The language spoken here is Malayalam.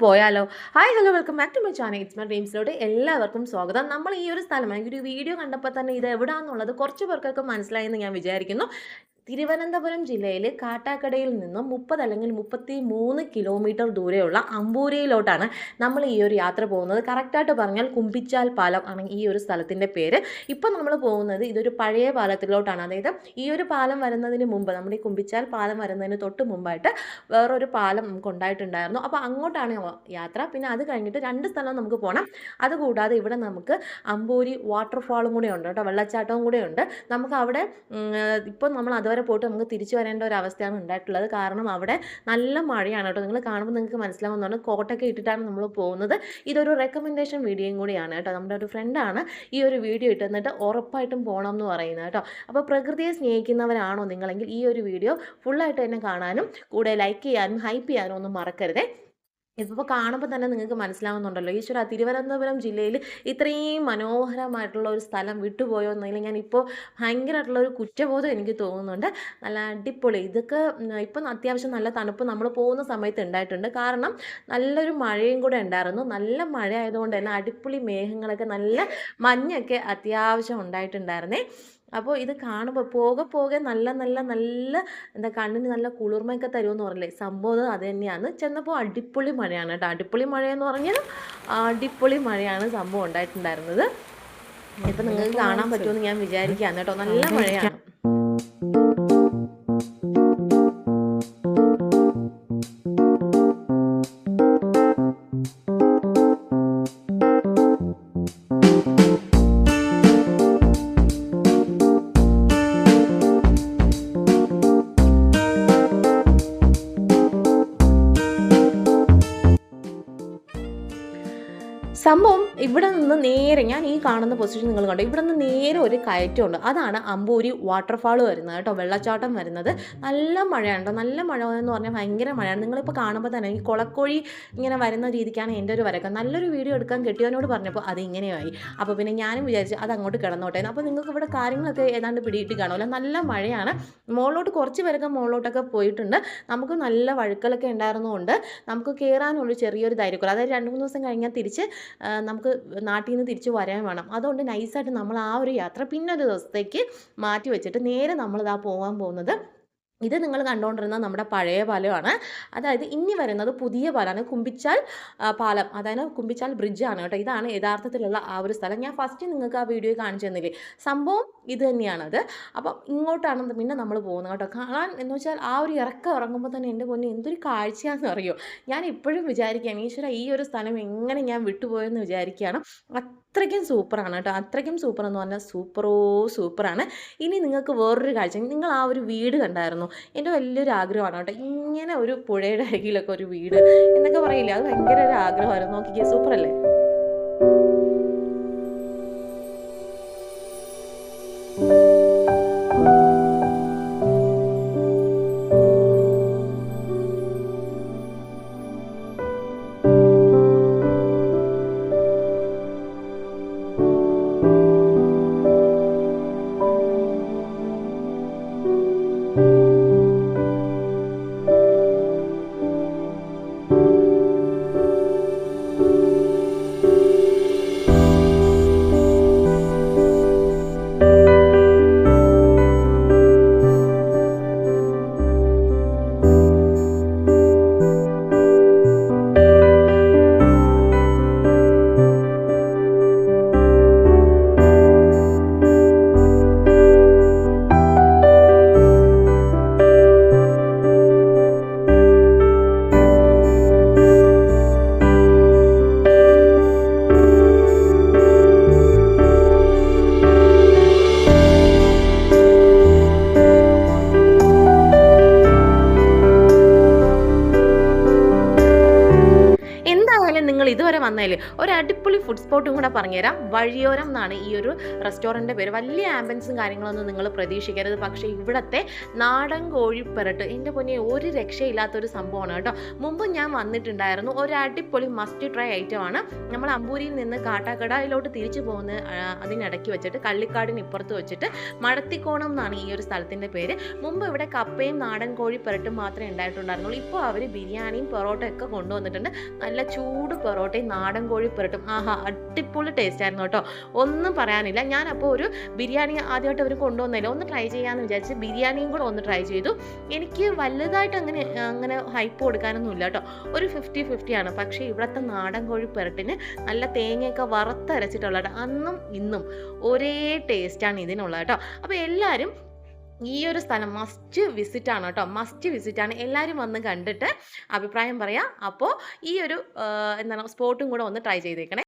പോയാലോ? Hi hello welcome back to my channel it's my ഡ്രീംസിലോട്ട് എല്ലാവർക്കും സ്വാഗതം. നമ്മൾ ഈ ഒരു സ്ഥലം ഈ ഒരു വീഡിയോ കണ്ടപ്പോൾ തന്നെ ഇത് എവിടെയാണെന്നുള്ളത് കുറച്ച് പേർക്കൊക്കെ മനസ്സിലായെന്ന് ഞാൻ വിചാരിക്കുന്നു. തിരുവനന്തപുരം ജില്ലയിലെ കാട്ടാക്കടയിൽ നിന്നും മുപ്പത് അല്ലെങ്കിൽ മുപ്പത്തി മൂന്ന് കിലോമീറ്റർ ദൂരെയുള്ള അമ്പൂരിയിലോട്ടാണ് നമ്മൾ ഈ ഒരു യാത്ര പോകുന്നത്. കറക്റ്റായിട്ട് പറഞ്ഞാൽ കുമ്പിച്ചാൽ പാലം ആണ് ഈ ഒരു സ്ഥലത്തിന്റെ പേര്. ഇപ്പം നമ്മൾ പോകുന്നത് ഇതൊരു പഴയ പാലത്തിലോട്ടാണ്. അതായത് ഈ ഒരു പാലം വരുന്നതിന് മുമ്പ് നമ്മുടെ ഈ കുമ്പിച്ചാൽ പാലം വരുന്നതിന് തൊട്ട് മുമ്പായിട്ട് വേറൊരു പാലം നമുക്ക് ഉണ്ടായിട്ടുണ്ടായിരുന്നു. അപ്പോൾ അങ്ങോട്ടാണ് യാത്ര. പിന്നെ അത് കഴിഞ്ഞിട്ട് രണ്ട് സ്ഥലം നമുക്ക് പോകണം അതുകൂടാതെ ഇവിടെ നമുക്ക് അമ്പൂരി വാട്ടർഫാളും കൂടെ ഉണ്ട് കേട്ടോ. വെള്ളച്ചാട്ടവും കൂടെ ഉണ്ട്. നമുക്ക് അവിടെ ഇപ്പോൾ നമ്മൾ അതുവരെ പോയിട്ട് നമുക്ക് തിരിച്ചു വരേണ്ട ഒരു അവസ്ഥയാണ് ഉണ്ടായിട്ടുള്ളത്. കാരണം അവിടെ നല്ല മഴയാണ് കേട്ടോ. നിങ്ങൾ കാണുമ്പോൾ നിങ്ങൾക്ക് മനസ്സിലാവുന്നതാണ് കോട്ടൊക്കെ ഇട്ടിട്ടാണ് നമ്മൾ പോകുന്നത്. ഇതൊരു റെക്കമെൻഡേഷൻ വീഡിയോയും കൂടിയാണ് കേട്ടോ. നമ്മുടെ ഒരു ഫ്രണ്ടാണ് ഈ ഒരു വീഡിയോ ഇട്ട് എന്നിട്ട് ഉറപ്പായിട്ടും പോകണം എന്ന് പറയുന്നത് കേട്ടോ. അപ്പോൾ പ്രകൃതിയെ സ്നേഹിക്കുന്നവരാണോ നിങ്ങളെങ്കിൽ ഈ ഒരു വീഡിയോ ഫുള്ളായിട്ട് തന്നെ കാണാനും കൂടെ ലൈക്ക് ചെയ്യാനും ഹൈപ്പ് ചെയ്യാനും ഒന്നും മറക്കരുതേ. ഇതിപ്പോൾ കാണുമ്പോൾ തന്നെ നിങ്ങൾക്ക് മനസ്സിലാവുന്നുണ്ടല്ലോ. ഈശ്വര തിരുവനന്തപുരം ജില്ലയിൽ ഇത്രയും മനോഹരമായിട്ടുള്ള ഒരു സ്ഥലം വിട്ടുപോയോ എന്നതിൽ ഞാൻ ഇപ്പോൾ ഭയങ്കരമായിട്ടുള്ള ഒരു കുറ്റബോധം എനിക്ക് തോന്നുന്നുണ്ട്. നല്ല അടിപൊളി. ഇതൊക്കെ ഇപ്പം അത്യാവശ്യം നല്ല തണുപ്പ് നമ്മൾ പോകുന്ന സമയത്ത് ഉണ്ടായിട്ടുണ്ട്. കാരണം നല്ലൊരു മഴയും കൂടെ ഉണ്ടായിരുന്നു. നല്ല മഴ ആയതുകൊണ്ട് തന്നെ അടിപൊളി മേഘങ്ങളൊക്കെ നല്ല മഞ്ഞൊക്കെ അത്യാവശ്യം ഉണ്ടായിട്ടുണ്ടായിരുന്നേ. അപ്പോൾ ഇത് കാണുമ്പോൾ പോകെ പോകെ നല്ല നല്ല നല്ല എന്താ കണ്ണിന് നല്ല കുളിർമയൊക്കെ തരുമെന്ന് പറഞ്ഞില്ലേ? സംഭവം അത് തന്നെയാണ്. ചെന്നപ്പോൾ അടിപൊളി മഴയാണ് കേട്ടോ. അടിപൊളി മഴയെന്ന് പറഞ്ഞാൽ അടിപൊളി മഴയാണ് സംഭവം ഉണ്ടായിട്ടുണ്ടായിരുന്നത്. ഇപ്പം നിങ്ങൾക്ക് കാണാൻ പറ്റുമെന്ന് ഞാൻ വിചാരിക്കുകയാണ് കേട്ടോ. നല്ല മഴയാണ്. സംഭവം ഇവിടെ നിന്ന് നേരെ ഞാൻ ഈ കാണുന്ന പൊസിഷൻ നിങ്ങൾ കണ്ടു? ഇവിടെ നിന്ന് നേരെ ഒരു കയറ്റമുണ്ട്. അതാണ് അമ്പൂരി വാട്ടർഫാൾ വരുന്നത് കേട്ടോ വെള്ളച്ചാട്ടം വരുന്നത്. നല്ല മഴയാണ് നല്ല മഴ എന്ന് പറഞ്ഞാൽ ഭയങ്കര മഴയാണ്. നിങ്ങളിപ്പോൾ കാണുമ്പോൾ തന്നെ ഈ കുളക്കോഴി ഇങ്ങനെ വരുന്ന രീതിക്കാണ് എന്റെ ഒരു വരക്കം. നല്ലൊരു വീഡിയോ എടുക്കാൻ കിട്ടിയവനോട് പറഞ്ഞപ്പോൾ അത് ഇങ്ങനെയായി അപ്പോൾ പിന്നെ ഞാനും വിചാരിച്ചു അത് അങ്ങോട്ട് കിടന്നോട്ടെ അപ്പോൾ നിങ്ങൾക്ക് ഇവിടെ കാര്യങ്ങളൊക്കെ ഏതാണ്ട് പിടിയിട്ട് കാണുമല്ലോ. നല്ല മഴയാണ്. മുകളിലോട്ട് കുറച്ച് പേരൊക്കെ മുകളിലോട്ടൊക്കെ പോയിട്ടുണ്ട്. നമുക്ക് നല്ല വഴുക്കലൊക്കെ ഉണ്ടായിരുന്നതുകൊണ്ട് നമുക്ക് കയറാനുള്ള ചെറിയൊരു ധൈര്യക്കുറവ്. അതായത് രണ്ട് മൂന്ന് ദിവസം കഴിഞ്ഞാൽ തിരിച്ച് നമുക്ക് നാട്ടിൽ നിന്ന് തിരിച്ച് വരാൻ വേണം. അതുകൊണ്ട് നൈസായിട്ട് നമ്മൾ ആ ഒരു യാത്ര പിന്നൊരു ദിവസത്തേക്ക് മാറ്റി വെച്ചിട്ട് നേരെ നമ്മളിതാ പോകാൻ പോകുന്നത് ഇത് നിങ്ങൾ കണ്ടുകൊണ്ടിരുന്ന നമ്മുടെ പഴയ പാലമാണ്. അതായത് ഇനി വരുന്നത് പുതിയ പാലമാണ് കുമ്പിച്ചാൽ പാലം. അതായത് കുമ്പിച്ചാൽ ബ്രിഡ്ജ് ആണ് കേട്ടോ. ഇതാണ് യഥാർത്ഥത്തിലുള്ള ആ ഒരു സ്ഥലം. ഞാൻ ഫസ്റ്റ് നിങ്ങൾക്ക് ആ വീഡിയോ കാണിച്ചു തന്നില്ലേ? സംഭവം ഇത് തന്നെയാണത് അപ്പം ഇങ്ങോട്ടാണ് പിന്നെ നമ്മൾ പോകുന്നത് കേട്ടോ. കാണാൻ എന്ന് വെച്ചാൽ ആ ഒരു ഇറക്കം ഇറങ്ങുമ്പോൾ തന്നെ എന്റെ പൊന്നെ എന്തൊരു കാഴ്ചയാണെന്ന് അറിയോ? ഞാൻ ഇപ്പോഴും വിചാരിക്കുകയാണ് ഈശ്വര ഈ ഒരു സ്ഥലം എങ്ങനെ ഞാൻ വിട്ടുപോയെന്ന് വിചാരിക്കുകയാണ്. അത്രയ്ക്കും സൂപ്പറാണ് കേട്ടോ. അത്രയ്ക്കും സൂപ്പർ എന്ന് പറഞ്ഞാൽ സൂപ്പറോ സൂപ്പറാണ്. ഇനി നിങ്ങൾക്ക് വേറൊരു കാഴ്ച. നിങ്ങൾ ആ ഒരു വീട് കണ്ടായിരുന്നു? എന്റെ വലിയൊരു ആഗ്രഹമാണ് കേട്ടോ. ഇങ്ങനെ ഒരു പുഴയുടെ അരികിലൊക്കെ ഒരു വീട് എന്നൊക്കെ പറയില്ല? അത് ഭയങ്കര ഒരു ആഗ്രഹമായിരുന്നു. നോക്കിക്കേ സൂപ്പറല്ലേ? ഒരു അടിപൊളി ഫുഡ് സ്പോട്ടും കൂടെ പറഞ്ഞുതരാം. വഴിയോരം എന്നാണ് ഈ ഒരു റെസ്റ്റോറന്റിന്റെ പേര്. വലിയ ആംബൻസും കാര്യങ്ങളൊന്നും നിങ്ങൾ പ്രതീക്ഷിക്കരുത്. പക്ഷേ ഇവിടുത്തെ നാടൻ കോഴിപ്പെരട്ട് എന്റെ പൊന്നെ ഒരു രക്ഷയില്ലാത്തൊരു സംഭവമാണ് കേട്ടോ. മുമ്പ് ഞാൻ വന്നിട്ടുണ്ടായിരുന്നു. ഒരു അടിപൊളി മസ്റ്റ് ട്രൈ ഐറ്റമാണ് നമ്മൾ അമ്പൂരിയിൽ നിന്ന് കാട്ടാക്കടയിലോട്ട് തിരിച്ചു പോകുന്ന അതിനിടയ്ക്ക് വെച്ചിട്ട് കള്ളിക്കാടിന് ഇപ്പുറത്ത് വെച്ചിട്ട് മടത്തിക്കോണം എന്നാണ് ഈ ഒരു സ്ഥലത്തിന്റെ പേര്. മുമ്പ് ഇവിടെ കപ്പയും നാടൻ കോഴി പെരട്ടും മാത്രമേ ഉണ്ടായിട്ടുണ്ടായിരുന്നുള്ളൂ. ഇപ്പോൾ അവർ ബിരിയാണിയും പൊറോട്ടയൊക്കെ കൊണ്ടുവന്നിട്ടുണ്ട്. നല്ല ചൂട് പൊറോട്ടയും നാടൻ കോഴി ആഹാ അടിപൊളി ടേസ്റ്റ് ആയിരുന്നു കേട്ടോ. ഒന്നും പറയാനില്ല. ഞാൻ അപ്പോൾ ഒരു ബിരിയാണി ആദ്യമായിട്ട് അവർ കൊണ്ടുവന്നില്ല ഒന്ന് ട്രൈ ചെയ്യാമെന്ന് വിചാരിച്ച് ബിരിയാണിയും കൂടെ ഒന്ന് ട്രൈ ചെയ്തു. എനിക്ക് വലുതായിട്ട് അങ്ങനെ അങ്ങനെ ഹൈപ്പ് കൊടുക്കാനൊന്നും ഇല്ല കേട്ടോ. ഒരു ഫിഫ്റ്റി ഫിഫ്റ്റി ആണ്. പക്ഷേ ഇവിടുത്തെ നാടൻ കോഴി പെരട്ടിന് നല്ല തേങ്ങയൊക്കെ വറുത്തരച്ചിട്ടുള്ള കേട്ടോ. അന്നും ഇന്നും ഒരേ ടേസ്റ്റാണ് ഇതിനുള്ളത് കേട്ടോ. അപ്പോൾ എല്ലാവരും ഈ ഒരു സ്ഥലം മസ്റ്റ് വിസിറ്റ് ആണ് കേട്ടോ. മസ്റ്റ് വിസിറ്റ് ആണ് എല്ലാവരും വന്ന് കണ്ടിട്ട് അഭിപ്രായം പറയാം. അപ്പോൾ ഈ ഒരു എന്താണ് സ്പോട്ടും കൂടെ ഒന്ന് ട്രൈ ചെയ്തേക്കണേ.